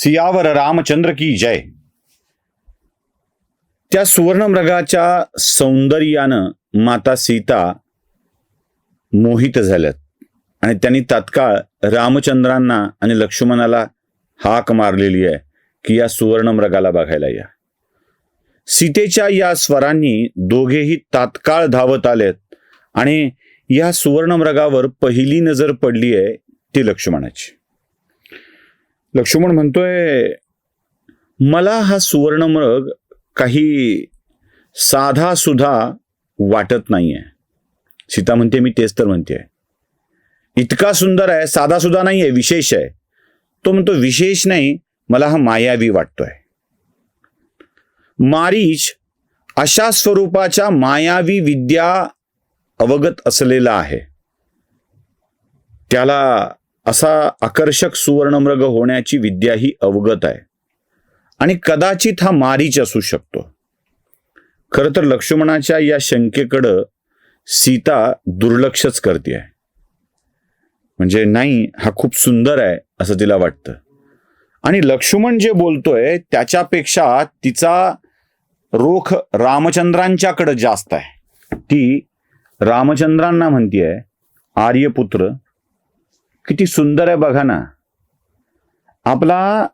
सियावर रामचंद्र की जय. त्या सुवर्णमृगाच्या सौंदर्यानं माता सीता मोहित झाल्यात. आणि त्यांनी तात्काळ रामचंद्रांना आणि लक्ष्मणाला हाक मारलेली आहे की या सुवर्णमृगाला बघायला या. सीतेच्या या स्वरांनी दोघेही तात्काळ धावत आलेत आणि या सुवर्णमृगावर पहिली नजर पडली आहे ती लक्ष्मणाची. लक्ष्मण म्हणतोय मला हा सुवर्णमृग काही साधा सुधा वाटत नाहीये. सीता म्हणते मी तेच तर म्हणते इतका सुंदर आहे साधा सुद्धा नाही आहे विशेष आहे. तो म्हणतो विशेष नाही मला हा मायावी वाटतोय. मारीच अशा स्वरूपाच्या मायावी विद्या अवगत असलेला आहे. त्याला असा आकर्षक सुवर्णमृग होण्याची विद्या ही अवगत आहे. आणि कदाचित हा मारीच असू शकतो. खरं तर लक्ष्मणाच्या या शंकेकडं सीता दुर्लक्षच करते आहे. म्हणजे नाही हा खूप सुंदर आहे असं तिला वाटतं. आणि लक्ष्मण जे बोलतोय त्याच्यापेक्षा तिचा रोख रामचंद्रांच्याकडं जास्त आहे. ती रामचंद्रांना म्हणतीये आर्यपुत्र किती सुंदर आहे बघा ना. आपला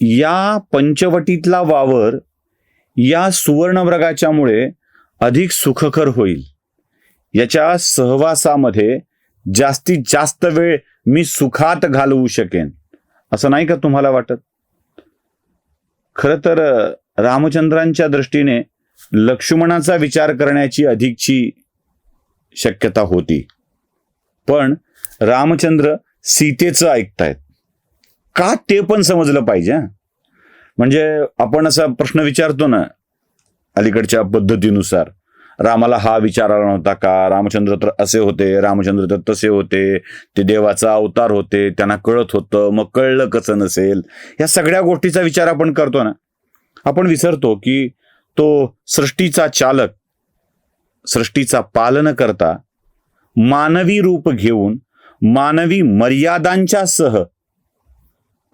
या पंचवटीतला वावर या सुवर्णमृगाच्यामुळे अधिक सुखकर होईल. याच्या सहवासामध्ये जास्तीत जास्त वेळ मी सुखात घालवू शकेन. असं नाही का तुम्हाला वाटत? खर तर रामचंद्रांच्या दृष्टीने लक्ष्मणाचा विचार करण्याची अधिकची शक्यता होती. पण रामचंद्र सीतेचं ऐकतायत. का ते पण समजलं पाहिजे म्हणजे आपण असा प्रश्न विचारतो ना अलीकडच्या पद्धतीनुसार रामाला हा विचार आला नव्हता का? रामचंद्र तर असे होते रामचंद्र तर तसे होते ते देवाचा अवतार होते त्यांना कळत होतं मग कळलं कसं नसेल? या सगळ्या गोष्टीचा विचार आपण करतो ना. आपण विसरतो की तो सृष्टीचा चालक सृष्टीचा पालन करता मानवी रूप घेऊन मानवी मर्यादांच्या सह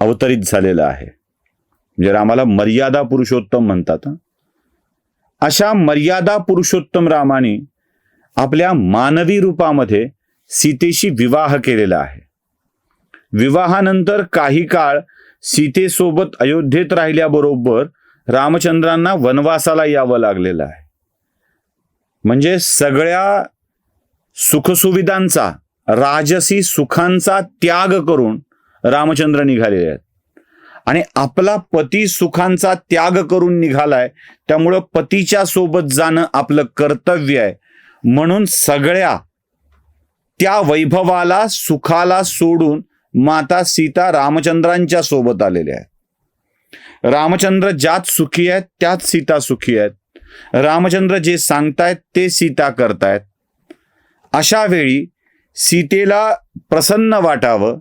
अवतरित झालेला आहे. म्हणजे रामाला मर्यादा पुरुषोत्तम म्हणतात अशा मर्यादा पुरुषोत्तम रामाने आपल्या मानवी रूपामध्ये सीतेशी विवाह केलेला आहे. विवाहानंतर काही काळ सीतेसोबत अयोध्येत राहिल्याबरोबर रामचंद्रांना वनवासाला यावं लागलेलं आहे. म्हणजे सगळ्या सुखसुविधांचा राजसी सुखांचा त्याग करून रामचंद्र निघालेले आहेत. आणि आपला पती सुखांचा त्याग करून निघालाय त्यामुळं पतीच्या सोबत जाणं आपलं कर्तव्य आहे. म्हणून सगळ्या त्या वैभवाला सुखाला सोडून माता सीता रामचंद्रांच्या सोबत आलेल्या आहेत. रामचंद्र ज्यात सुखी आहेत त्यात सीता सुखी आहेत. रामचंद्र जे सांगतायत ते सीता करतायत. अशा वेळी सीतेला प्रसन्न वाटावं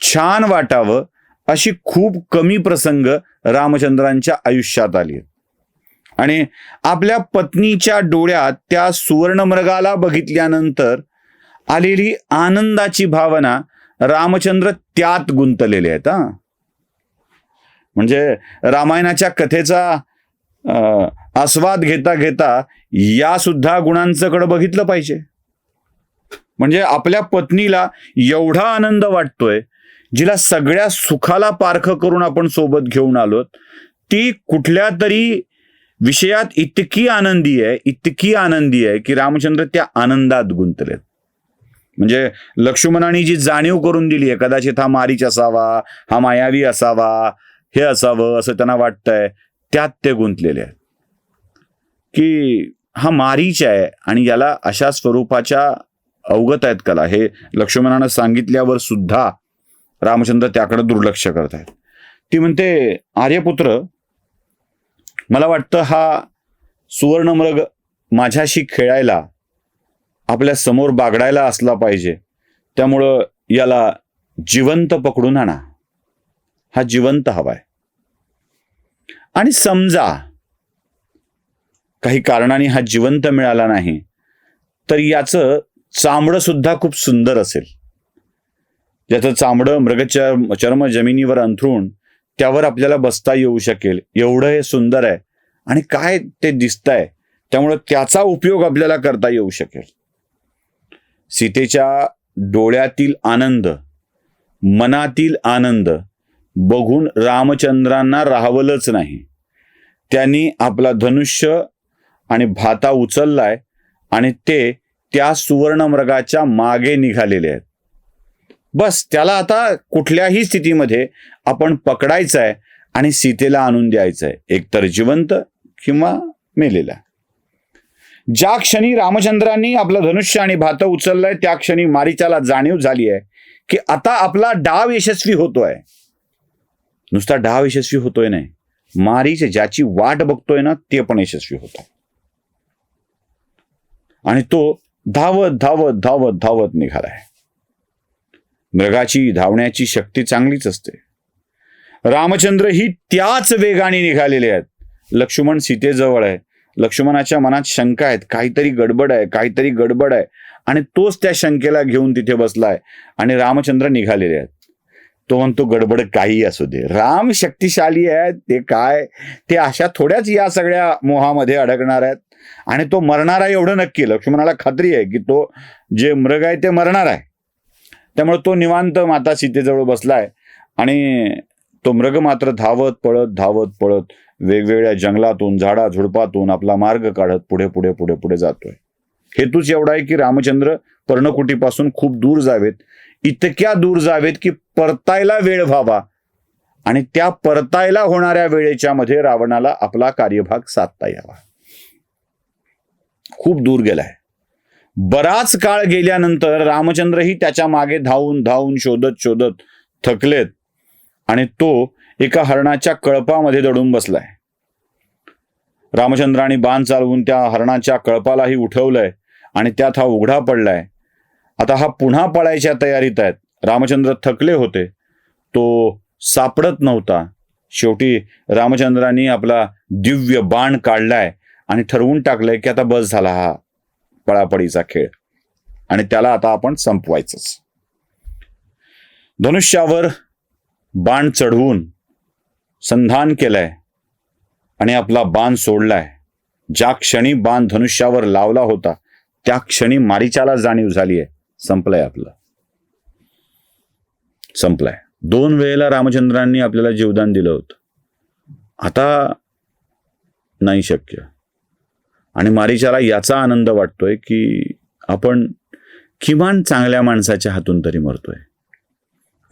छान वाटावं अशी खूप कमी प्रसंग रामचंद्रांच्या आयुष्यात आले. आहेत आणि आपल्या पत्नीच्या डोळ्यात त्या सुवर्णमृगाला बघितल्यानंतर आलेली आनंदाची भावना रामचंद्र त्यात गुंतलेले आहेत हा. म्हणजे रामायणाच्या कथेचा आस्वाद घेता घेता या सुद्धा गुणांचं बघितलं पाहिजे. म्हणजे आपल्या पत्नीला एवढा आनंद वाटतोय जिला सगळ्या सुखाला पारख करून आपण सोबत घेऊन आलोत ती कुठल्या तरी विषयात इतकी आनंदी आहे इतकी आनंदी आहे की रामचंद्र त्या आनंदात गुंतलेत. म्हणजे लक्ष्मणाने जी जाणीव करून दिली आहे कदाचित हा मारीच असावा हा मायावी असावा हे असावं असं त्यांना वाटतंय त्यात ते गुंतलेले आहेत. की हा मारीच आहे आणि याला अशा स्वरूपाच्या अवगत आहेत कला. हे लक्ष्मणानं सांगितल्यावर सुद्धा रामचंद्र त्याकडे दुर्लक्ष करत आहेत. ती म्हणते आर्यपुत्र मला वाटतं हा सुवर्णमृग माझ्याशी खेळायला आपल्यासमोर बागडायला असला पाहिजे. त्यामुळं याला जिवंत पकडून आणा. हा जिवंत हवाय आणि समजा काही कारणाने हा जिवंत मिळाला नाही तर याचं चामडं सुद्धा खूप सुंदर असेल. ज्याचं चामडं मृगच्या चर्म जमिनीवर अंथरून त्यावर आपल्याला बसता येऊ शकेल. एवढं हे सुंदर आहे. आणि काय ते दिसतंय त्यामुळं त्याचा उपयोग आपल्याला करता येऊ शकेल. सीतेच्या डोळ्यातील आनंद मनातील आनंद बघून रामचंद्रांना राहवलंच नाही. त्यांनी आपला धनुष्य आणि भाता उचललाय आणि ते त्या सुवर्णमृगाच्या मागे निघालेले आहेत. बस त्याला आता कुठल्याही स्थितीमध्ये आपण पकडायचं आहे आणि सीतेला आणून द्यायचं आहे एकतर जिवंत किंवा मेलेला. ज्या क्षणी रामचंद्रांनी आपलं धनुष्य आणि भात उचललंय त्या क्षणी मारीच्याला जाणीव झाली आहे की आता आपला डाव यशस्वी होतोय. नुसता डाव यशस्वी होतोय नाही. मारीच ज्याची वाट बघतोय ना ते पण यशस्वी होत आणि तो धावत धावत धावत धावत निघालाय मृगाची धावण्याची शक्ती चांगलीच असते. रामचंद्र ही त्याच वेगाने निघालेले आहेत. लक्ष्मण सीतेजवळ आहे. लक्ष्मणाच्या मनात शंका आहेत. काहीतरी गडबड आहे काहीतरी गडबड आहे. आणि तोच त्या शंकेला घेऊन तिथे बसलाय आणि रामचंद्र निघालेले आहेत. तो म्हणतो गडबड काही असू दे. राम शक्तिशाली आहेत. ते काय? ते अशा थोड्याच या सगळ्या मोहामध्ये अडकणार आहेत. आणि तो मरणार आहे एवढं नक्की लक्ष्मणाला खात्री आहे की तो जे मृग आहे ते मरणार आहे. त्यामुळे तो निवांत माता सीतेजवळ बसलाय आणि तो मृग मात्र धावत पळत धावत पळत वेगवेगळ्या जंगलातून झाडा झुडपातून आपला मार्ग काढत पुढे पुढे पुढे पुढे जातोय. हेतूच एवढा आहे की रामचंद्र पर्णकुटीपासून खूप दूर जावेत. इतक्या दूर जावेत की परतायला वेळ व्हावा. आणि त्या परतायला होणाऱ्या वेळेच्या मध्ये रावणाला आपला कार्यभाग साधता यावा. खूप दूर गेलाय. बराच काळ गेल्यानंतर रामचंद्रही त्याच्यामागे धावून धावून शोधत शोधत थकलेत आणि तो एका हरणाच्या कळपामध्ये दडून बसलाय. रामचंद्राने बाण चालवून त्या हरणाच्या कळपालाही उठवलंय आणि त्यात हा उघडा पडलाय. आता हा पुन्हा पळायच्या तयारीत आहेत. रामचंद्र थकले होते. तो सापडत नव्हता. शेवटी रामचंद्रांनी आपला दिव्य बाण काढलाय. आणि ठरवून टाकलंय की आता बस झाला हा पळापळीचा खेळ. आणि त्याला आता आपण संपवायचंच. धनुष्यावर बाण चढवून संधान केलंय आणि आपला बाण सोडलाय. ज्या क्षणी बाण धनुष्यावर लावला होता त्या क्षणी मारीच्याला जाणीव झाली आहे संपलंय आपलं. संपलाय. दोन वेळेला रामचंद्रांनी आपल्याला जीवदान दिलं होतं. आता नाही शक्य. आणि मारीच्याला याचा आनंद वाटतोय की आपण किमान चांगल्या माणसाच्या हातून तरी मरतोय.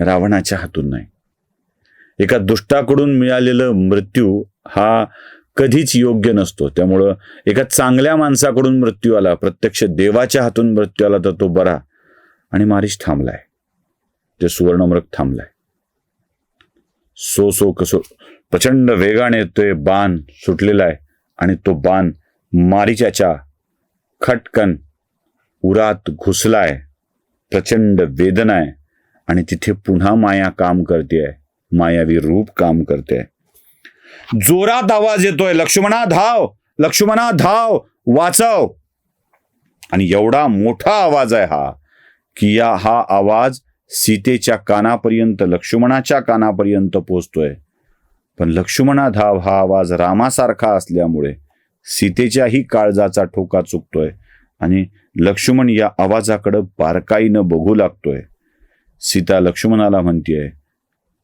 रावणाच्या हातून नाही. एका दुष्टाकडून मिळालेलं मृत्यू हा कधीच योग्य नसतो. त्यामुळं एका चांगल्या माणसाकडून मृत्यू आला प्रत्यक्ष देवाच्या हातून मृत्यू आला तर तो बरा. आणि मारिश थांबलाय. ते सुवर्णमृग थांबलाय. सो सो कसो प्रचंड वेगाने ते बाण सुटलेला आहे आणि तो बाण मारिचाच्या खटकन उरात घुसलाय प्रचंड वेदना आहे आणि तिथे पुन्हा माया काम करते मायावी रूप काम करते जोरात आवाज येतोय लक्ष्मणा धाव लक्ष्मणा धाव वाचव. आणि एवढा मोठा आवाज आहे हा की या हा आवाज सीतेच्या कानापर्यंत लक्ष्मणाच्या कानापर्यंत पोचतोय. पण लक्ष्मणा धाव हा आवाज रामासारखा असल्यामुळे सीतेच्याही काळजाचा ठोका चुकतोय आणि लक्ष्मण या आवाजाकडं बारकाईनं बघू लागतोय. सीता लक्ष्मणाला म्हणतेय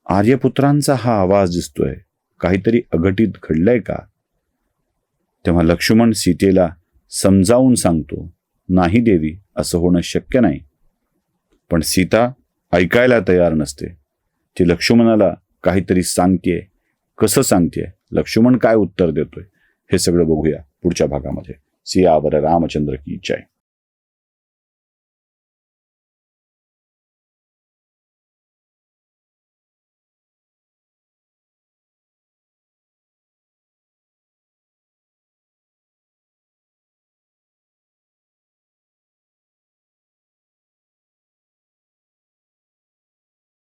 आर्यपुत्रांचा हा आवाज दिसतोय. काहीतरी अघटित घडलंय का? तेव्हा लक्ष्मण सीतेला समजावून सांगतो नाही देवी असं होणं शक्य नाही. पण सीता ऐकायला तयार नसते. ती लक्ष्मणाला काहीतरी सांगतेय. कसं सांगतेय? लक्ष्मण काय उत्तर देतोय? हे सगळं बघूया पुढच्या भागामध्ये. सियावर रामचंद्र की जय.